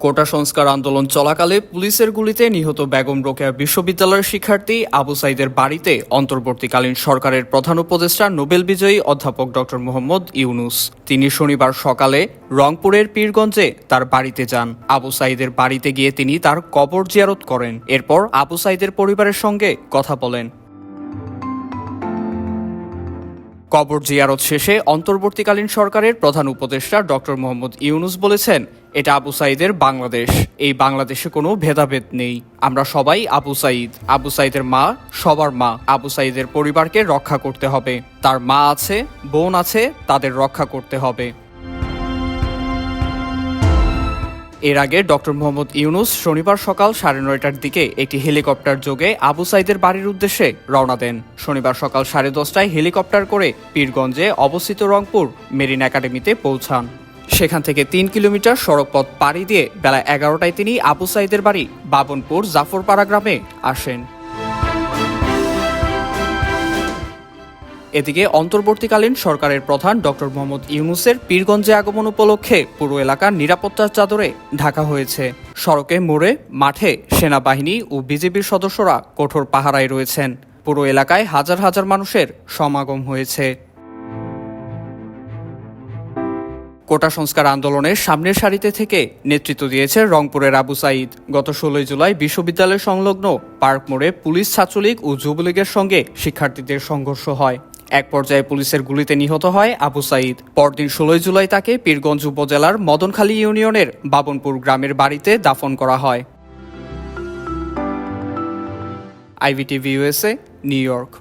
কোটা সংস্কার আন্দোলন চলাকালে পুলিশের গুলিতে নিহত বেগম রোকেয়া বিশ্ববিদ্যালয়ের শিক্ষার্থী আবু সাইদের বাড়িতে অন্তর্বর্তীকালীন সরকারের প্রধান উপদেষ্টা নোবেল বিজয়ী অধ্যাপক ডক্টর মোহাম্মদ ইউনুস। তিনি শনিবার সকালে রংপুরের পীরগঞ্জে তার বাড়িতে যান। আবু সাইদের বাড়িতে গিয়ে তিনি তার কবর জিয়ারত করেন। এরপর আবু সাইদের পরিবারের সঙ্গে কথা বলেন। কবর জিয়ারত শেষে অন্তর্বর্তীকালীন সরকারের প্রধান উপদেষ্টা ডক্টর মোহাম্মদ ইউনুস বলেছেন এটা আবু সাইদের বাংলাদেশ। এই বাংলাদেশে কোনো ভেদাভেদ নেই। আমরা সবাই আবু সাইদ। আবু সাইদের মা সবার মা। আবু সাইদের পরিবারকে রক্ষা করতে হবে। তার মা আছে, বোন আছে, তাদের রক্ষা করতে হবে। এর আগে ডক্টর মোহাম্মদ ইউনুস শনিবার সকাল সাড়ে নয়টার দিকে একটি হেলিকপ্টার যোগে আবু সাইদের বাড়ির উদ্দেশ্যে রওনা দেন। শনিবার সকাল সাড়ে দশটায় হেলিকপ্টার করে পীরগঞ্জে অবস্থিত রংপুর মেরিন একাডেমিতে পৌঁছান। সেখান থেকে তিন কিলোমিটার সড়ক পথ পাড়ি দিয়ে বেলা এগারোটায় তিনি আবু সাইদের বাড়ি বাবনপুর জাফরপাড়া গ্রামে আসেন। এদিকে অন্তর্বর্তীকালীন সরকারের প্রধান ডক্টর মোহাম্মদ ইউনুসের পীরগঞ্জে আগমন উপলক্ষে পুরো এলাকার নিরাপত্তার চাদরে ঢাকা হয়েছে। সড়কে মোড়ে, মাঠে সেনাবাহিনী ও বিজেপির সদস্যরা কঠোর পাহারায় রয়েছেন। পুরো এলাকায় হাজার হাজার মানুষের সমাগম হয়েছে। কোটা সংস্কার আন্দোলনের সামনের সারিতে থেকে নেতৃত্ব দিয়েছে রংপুরের আবু সাইদ। গত ষোলোই জুলাই বিশ্ববিদ্যালয় সংলগ্ন পার্ক মোড়ে পুলিশ, ছাত্রলীগ ও যুবলীগের সঙ্গে শিক্ষার্থীদের সংঘর্ষ হয়। এক পর্যায়ে পুলিশের গুলিতে নিহত হয় আবু সাইদ। পরদিন ষোলোই জুলাই তাকে পীরগঞ্জ উপজেলার মদনখালী ইউনিয়নের বাবনপুর গ্রামের বাড়িতে দাফন করা হয়। IVTV USA New York.